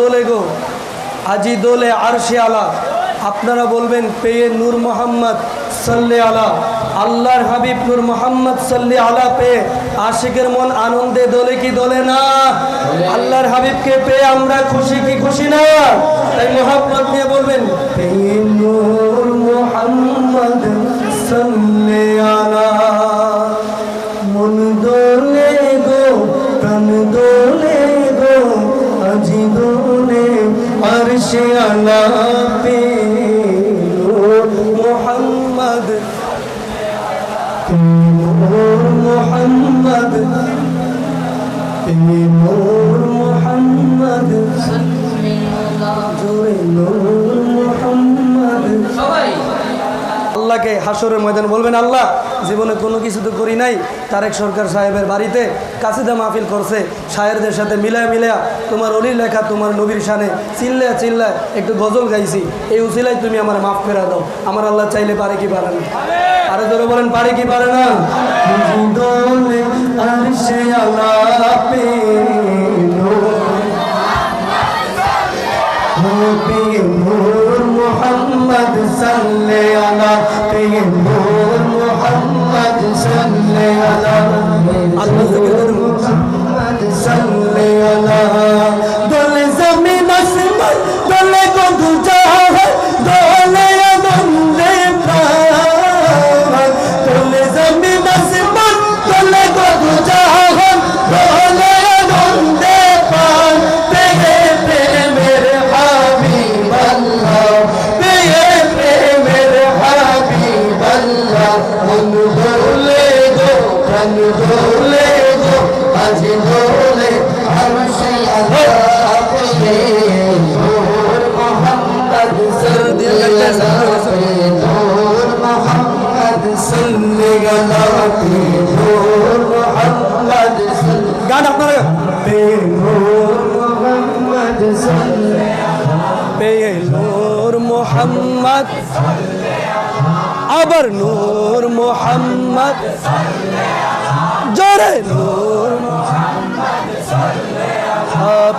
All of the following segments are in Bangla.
দোলে গো, আজি দোলে আরশে আলা। আপনারা বলবেন, পেয়ে নূর মোহাম্মদ সাল্লে আলা। আল্লাহর হাবিব নূর মোহাম্মদ সাল্লে আলা পেয়ে আশিকের মন আনন্দে দোলে কি দোলে না? আল্লাহর হাবিবকে পেয়ে আমরা খুশি কি খুশি না? তাই মোহাম্মদ নিয়ে বলবেন, পেয়ে নূর মোহাম্মদ সাল্লে নূর মোহাম্মদ জোরে নূর আল্লাহকে হাসরের ময়দানে বলবেন আল্লাহ জীবনে কোনো কিছু তো করি নাই তারেক সরকার সাহেবের বাড়িতে কাসিদা মাহফিল করছে শায়েরদের সাথে মিলায় মিলায়া তোমার অলির লেখা তোমার নবীর শানে চিল্লা চিল্লা একটু গজল গাইছি এই উচিলাই তুমি আমার মাফ ফেরা দাও আমার আল্লাহ চাইলে পারে কি পারে না আরে ধরে বলেন পারে কি পারে না দোলে আরশে Muhammad Sallallahu গান আপনারা নূর মোহাম্মদ আবার নূর মোহাম্মদ।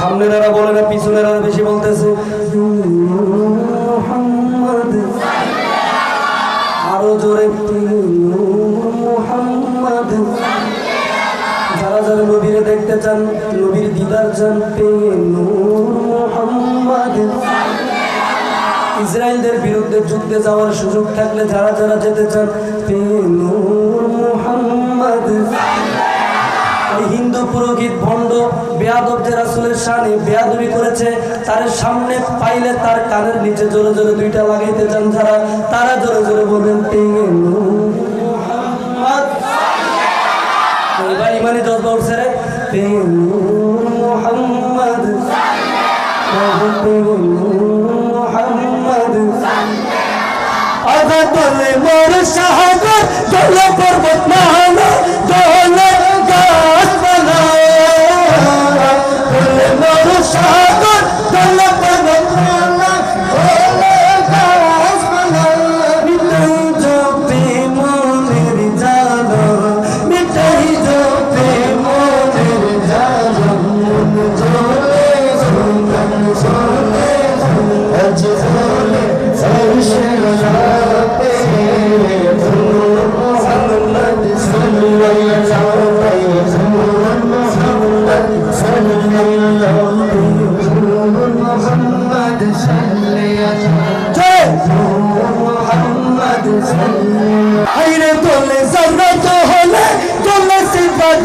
সামনেরা বলে না পিছনেরা বেশি বলতেছে। আরও জোরে। যারা যারা নবীরে দেখতে চান, নবীর দিদার চান ইসরায়েলদের বিরুদ্ধে যুদ্ধে যাওয়ার সুযোগ থাকলে যারা যারা যেতে চান, পেয়ে রাসুলের সানে বেয়াদবি করেছে, তার সামনে পাইলে তার কানের নিচে জোরে জোরে দুইটা লাগাইতে চান যারা, তারা জোরে জোরে বলবেন ইমানি জজবা উঠছে রে। পেয়ে মোহাম্মদ। মোহাম্মদ। আধা মোর সাহাগর দলে পর্বত মাহানা আইরে তোলে জরত হলে তোলে সিফাত